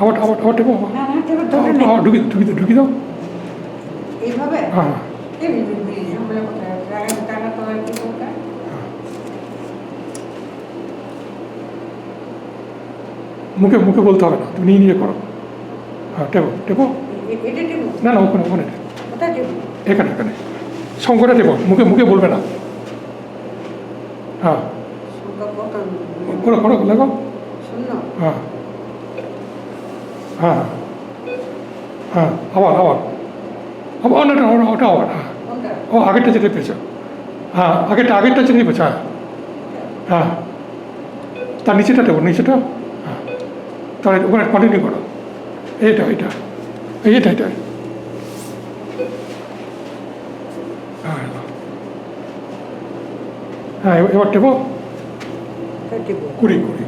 আবার আবার আবার টেপো ঢুকি ঢুকি ঢুকি দাও এইভাবে হ্যাঁ হ্যাঁ মুখে মুখে বলতে হবে না তুমি নিয়ে নিয়ে করো হ্যাঁ টেপো টেপো না না ওখানে ওখানে এখানে এখানে শঙ্করে টেপো মুখে মুখে বলবে না। হ্যাঁ। করো করো লাগো হ্যাঁ। হ্যাঁ। হ্যাঁ আবার আবার। আবার ওটা ওটা আবার হ্যাঁ। ও, আগেরটা যেতে পেয়েছ। হ্যাঁ আগেরটা আগেরটা যেতে পেয়েছ হ্যাঁ। হ্যাঁ। তার নিচেটা দেবো, নিচেটা। হ্যাঁ। তাহলে ওখানে কন্টিনিউ করো। এইটা এইটা। এইটা এটা হ্যাঁ হ্যাঁ এবার- এবার টেপো কোথায় টেবো কুড়ি কুড়ি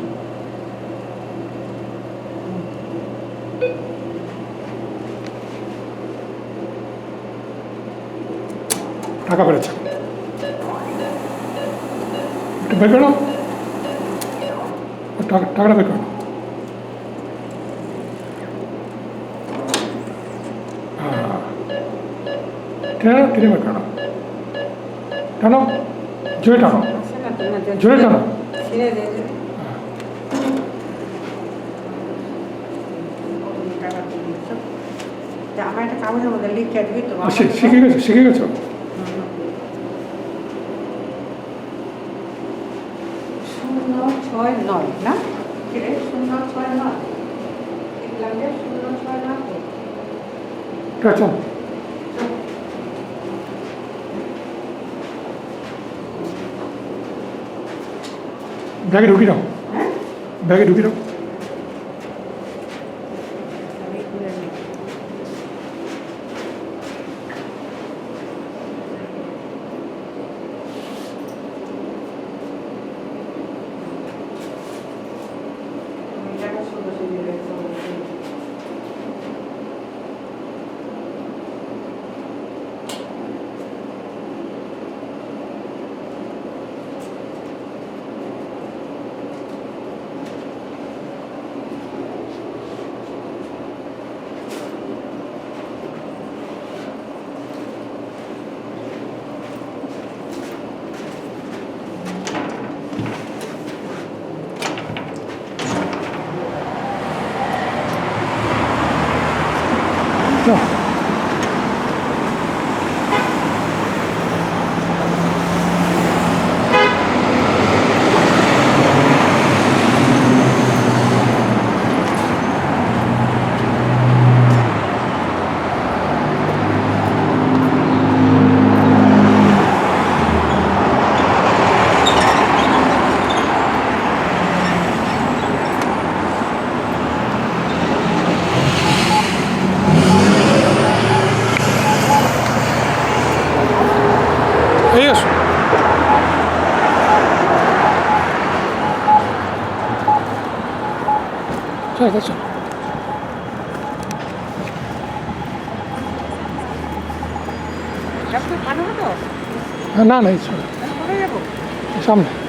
টাকা বেড়েছে একটু বের করো ও টাকা টাকাটা বের করো হ্যাঁ টেনে নাও, টেনে বের করো টানো জোরে টানো। জোরে টানো। শিখে গেছো শিখে গেছো? শূন্য ছয় নয় না? শূন্য ছয় নয় দেখলাম যে শূন্য ছয় নয়। ব্যাগে ঢুকি দাও ব্যাগে ঢুকি দাও No. সব তো ভালো হতো হ্যাঁ, না না সামনে।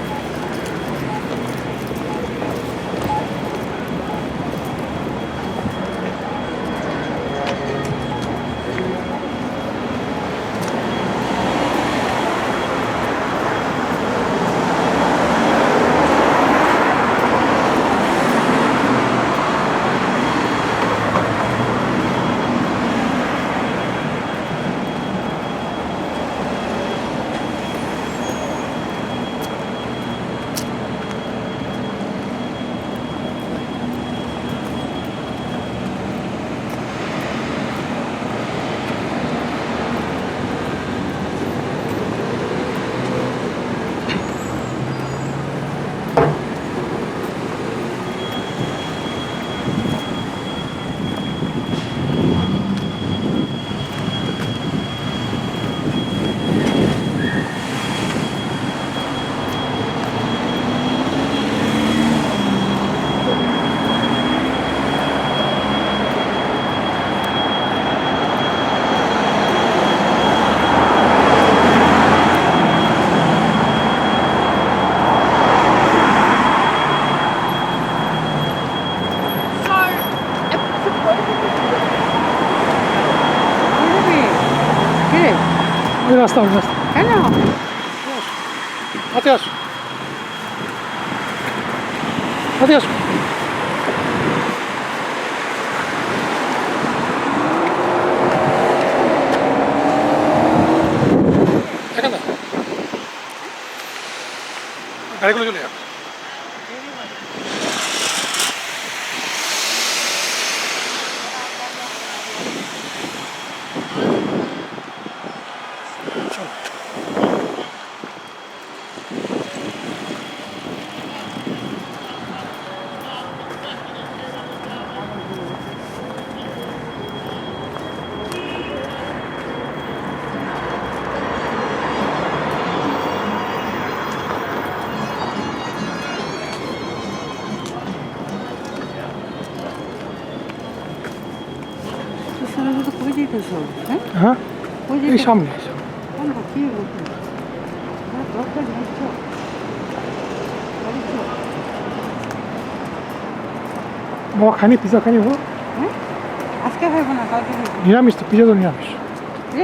কে ওই রাস্তা ওই রাস্তা কেন হাতে আসো হাতে আসো এখানে গাড়িগুলো চলে যাবে তুই তো যেতেছ হ্যাঁ? হ্যাঁ কই এই যেতেছ সামনে কি হ্যাঁ দরকার নেই খাইনি পিজা খাইনি বাবা হ্যাঁ? আজকে খাইবো না কালকে নিরামিষ তো পিজা তো নিরামিষ।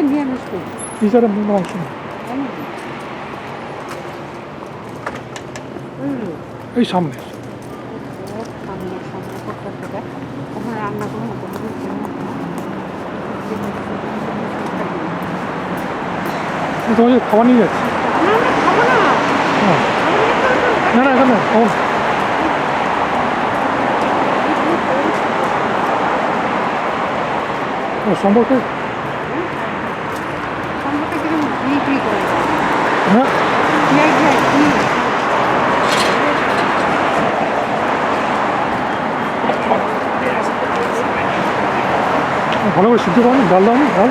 নিয়ে তো। পিজাটা মাংস। ওই এই সামনে। রান্না করব না কোনো কিছু না। আমি তোমার খাবার নিয়ে যাচ্ছি। না না হ্যাঁ। খাব না, খাব। এখানে ও, সম্পর্কে হ্যাঁ। ভালো করে সিদ্ধ করো ডাল ডাল।